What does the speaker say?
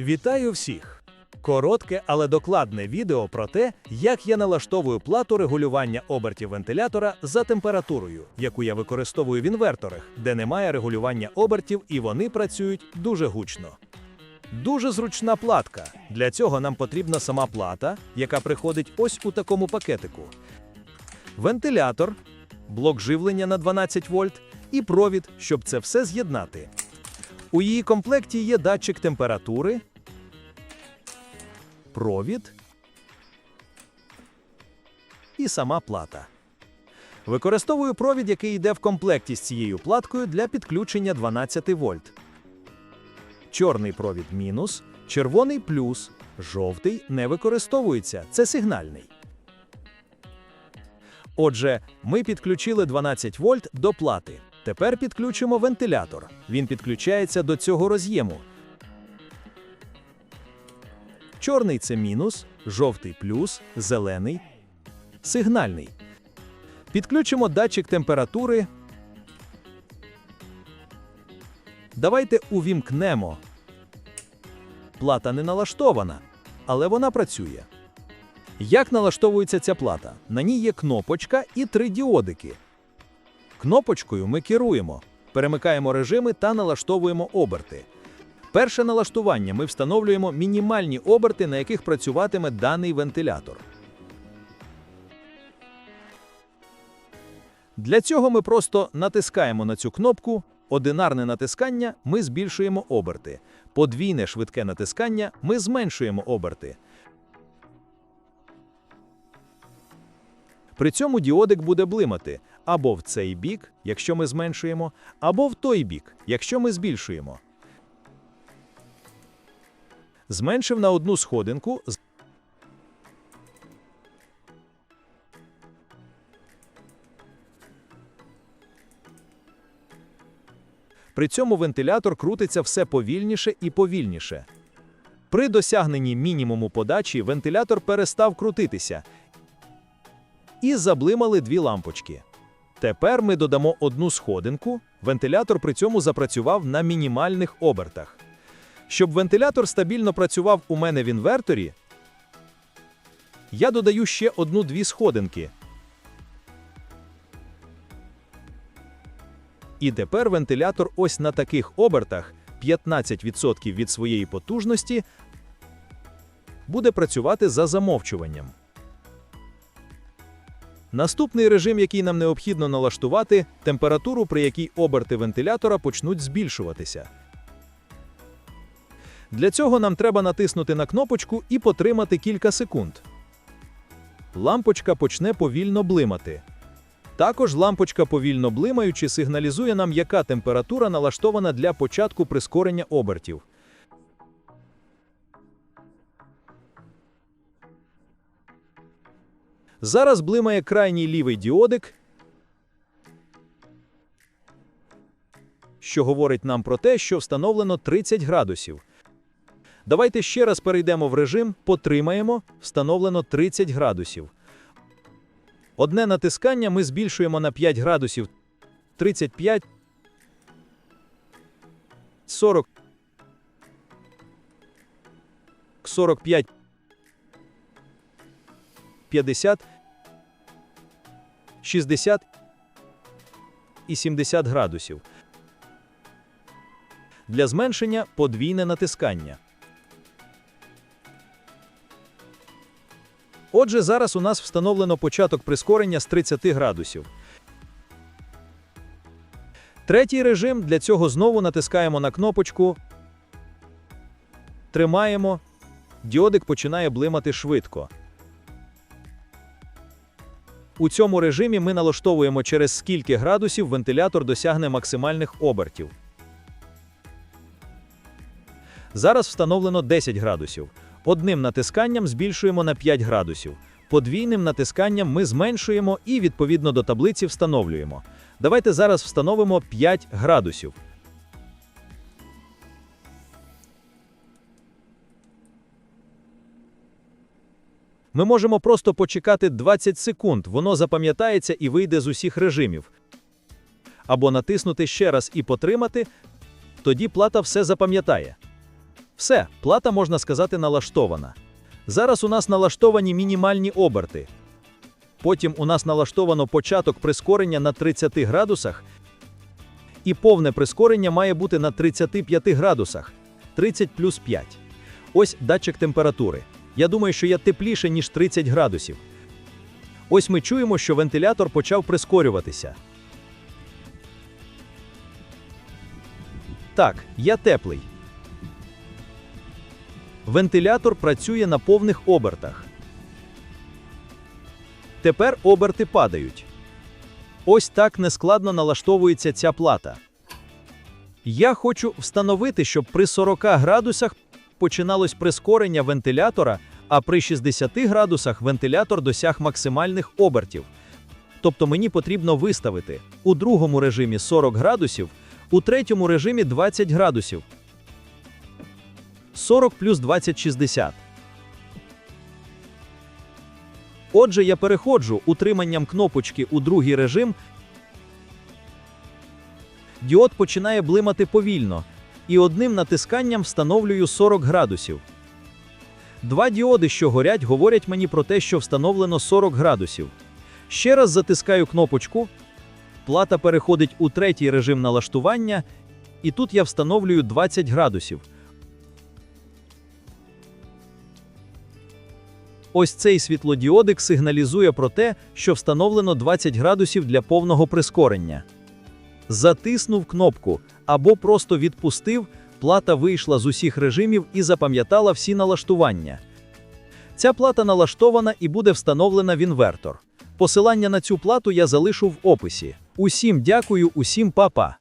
Вітаю всіх! Коротке, але докладне відео про те, як я налаштовую плату регулювання обертів вентилятора за температурою, яку я використовую в інверторах, де немає регулювання обертів і вони працюють дуже гучно. Дуже зручна платка. Для цього нам потрібна сама плата, яка приходить ось у такому пакетику. Вентилятор, блок живлення на 12 вольт і провід, щоб це все з'єднати. У її комплекті є датчик температури, провід і сама плата. Використовую провід, який йде в комплекті з цією платкою для підключення 12 вольт. Чорний провід мінус, червоний плюс, жовтий не використовується, це сигнальний. Отже, ми підключили 12 вольт до плати. Тепер підключимо вентилятор. Він підключається до цього роз'єму. Чорний це мінус, жовтий плюс, зелений, сигнальний. Підключимо датчик температури. Давайте увімкнемо. Плата не налаштована, але вона працює. Як налаштовується ця плата? На ній є кнопочка і три діодики. Кнопочкою ми керуємо, перемикаємо режими та налаштовуємо оберти. Перше налаштування ми встановлюємо мінімальні оберти, на яких працюватиме даний вентилятор. Для цього ми просто натискаємо на цю кнопку. Одинарне натискання ми збільшуємо оберти. Подвійне швидке натискання ми зменшуємо оберти. При цьому діодик буде блимати або в цей бік, якщо ми зменшуємо, або в той бік, якщо ми збільшуємо. Зменшив на одну сходинку. При цьому вентилятор крутиться все повільніше і повільніше. При досягненні мінімуму подачі вентилятор перестав крутитися і заблимали дві лампочки. Тепер ми додамо одну сходинку, вентилятор при цьому запрацював на мінімальних обертах. Щоб вентилятор стабільно працював у мене в інверторі, я додаю ще одну-дві сходинки. І тепер вентилятор ось на таких обертах 15% від своєї потужності буде працювати за замовчуванням. Наступний режим, який нам необхідно налаштувати, температуру, при якій оберти вентилятора почнуть збільшуватися. Для цього нам треба натиснути на кнопочку і потримати кілька секунд. Лампочка почне повільно блимати. Також лампочка повільно блимаючи сигналізує нам, яка температура налаштована для початку прискорення обертів. Зараз блимає крайній лівий діодик, що говорить нам про те, що встановлено 30 градусів. Давайте ще раз перейдемо в режим, потримаємо, встановлено 30 градусів. Одне натискання ми збільшуємо на 5 градусів 35, 40, 45, 50, 60 і 70 градусів. Для зменшення подвійне натискання. Отже, зараз у нас встановлено початок прискорення з 30 градусів. Третій режим для цього знову натискаємо на кнопочку. Тримаємо. Діодик починає блимати швидко. У цьому режимі ми налаштовуємо через скільки градусів вентилятор досягне максимальних обертів. Зараз встановлено 10 градусів. Одним натисканням збільшуємо на 5 градусів. Подвійним натисканням ми зменшуємо і відповідно до таблиці встановлюємо. Давайте зараз встановимо 5 градусів. Ми можемо просто почекати 20 секунд, воно запам'ятається і вийде з усіх режимів. Або натиснути ще раз і потримати, тоді плата все запам'ятає. Все, плата, можна сказати, налаштована. Зараз у нас налаштовані мінімальні оберти. Потім у нас налаштовано початок прискорення на 30 градусах, і повне прискорення має бути на 35 градусах 30 плюс 5. Ось датчик температури. Я думаю, що я тепліше, ніж 30 градусів. Ось ми чуємо, що вентилятор почав прискорюватися. Так, я теплий. Вентилятор працює на повних обертах. Тепер оберти падають. Ось так нескладно налаштовується ця плата. Я хочу встановити, щоб при 40 градусах починалось прискорення вентилятора, а при 60 градусах вентилятор досяг максимальних обертів. Тобто мені потрібно виставити у другому режимі 40 градусів, у третьому режимі 20 градусів. 40 плюс 20 – 60. Отже, я переходжу утриманням кнопочки у другий режим. Діод починає блимати повільно, і одним натисканням встановлюю 40 градусів. Два діоди, що горять, говорять мені про те, що встановлено 40 градусів. Ще раз затискаю кнопочку. Плата переходить у третій режим налаштування, і тут я встановлюю 20 градусів. Ось цей світлодіодик сигналізує про те, що встановлено 20 градусів для повного прискорення. Затиснув кнопку або просто відпустив, плата вийшла з усіх режимів і запам'ятала всі налаштування. Ця плата налаштована і буде встановлена в інвертор. Посилання на цю плату я залишу в описі. Усім дякую, усім па-па!